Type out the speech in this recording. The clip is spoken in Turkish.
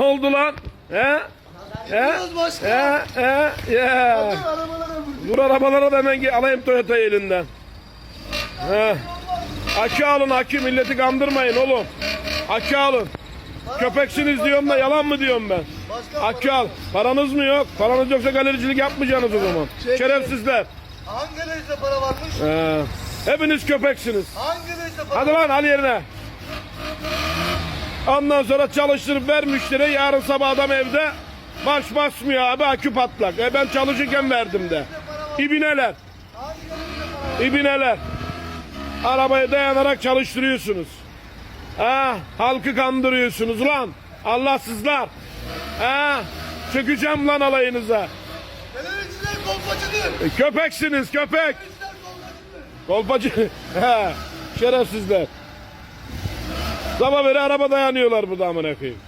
Ne oldu lan? He? He? He? He? Vurdu. Dur arabalara da hemen alayım Toyota'yı elinden. He. Akü alın akü milleti kandırmayın oğlum. Akü alın. Köpeksiniz diyorum da yalan mı diyorum ben? Akü al. Paranız mı yok? Paranız yoksa galericilik yapmayacaksınız o zaman. Şey- Şerefsizler. hangi reiste para varmış? He. Hepiniz köpeksiniz. Hangi para Hadi lan al yerine. Ondan sonra çalıştırıp ver müşteriye yarın sabah adam evde baş basmıyor abi akü patlak. E ben çalışırken verdim de. İbineler. İbineler. Arabaya dayanarak çalıştırıyorsunuz. Ha, halkı kandırıyorsunuz lan. Allahsızlar. Ha, çökeceğim lan alayınıza. E, köpeksiniz köpek. Kolpacı. Şerefsizler. Sabah beri araba dayanıyorlar burada amına koyayım.